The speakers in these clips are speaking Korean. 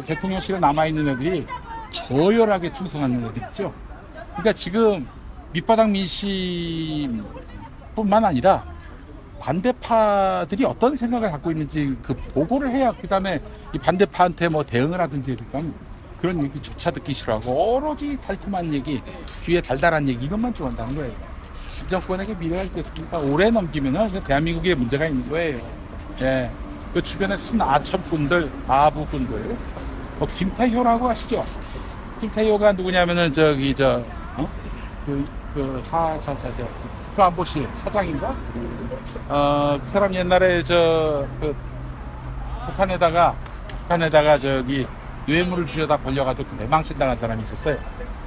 저 대통령실에 남아 있는 애들이 저열하게 충성하는 애들 있죠. 그러니까 지금 밑바닥 민심뿐만 아니라 반대파들이 어떤 생각을 갖고 있는지 그 보고를 해야 그 다음에 이 반대파한테 뭐 대응을 하든지 그러니까 그런 얘기조차 듣기 싫어하고 오로지 달콤한 얘기, 귀에 달달한 얘기 이것만 좋아한다는 거예요. 이 정권에게 미래가 있겠습니까? 오래 넘기면은 그 대한민국에 문제가 있는 거예요. 예. 그 주변에 순 아첩꾼들, 아부꾼들, 뭐 김태효라고 아시죠? 김태효가 누구냐면은 저기 저 어? 그 그하저저저 국가안보실 차장인가? 어그 사람 옛날에 저그 북한에다가 북한에다가 저기 뇌물을 주려다 걸려가지고 그 매망신 당한 사람이 있었어요.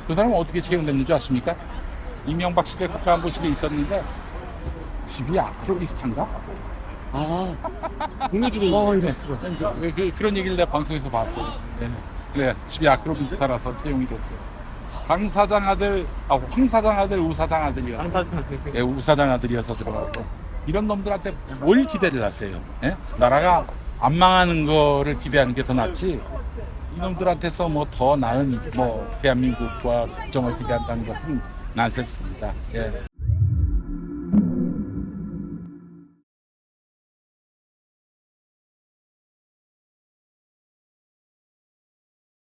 그 사람은 어떻게 채용됐는 줄 아십니까? 이명박 시대 국가안보실에 있었는데 집이 아크로비스탄가? 아, 공유주민. 어, 이랬어. 그, 그, 그런 얘기를 내가 방송에서 봤어요. 네. 그래, 집이 아크로비스타라서 채용이 됐어요. 강 사장 아들, 아, 황 사장 아들, 우 사장 아들이었어요. 항상 예, 우 사장 아들이어서 들어가고. 이런 놈들한테 뭘 기대를 하세요? 예? 나라가 안 망하는 거를 기대하는 게 더 낫지. 이놈들한테서 뭐 더 나은 뭐 대한민국과 국정을 기대한다는 것은 난센스입니다. 예.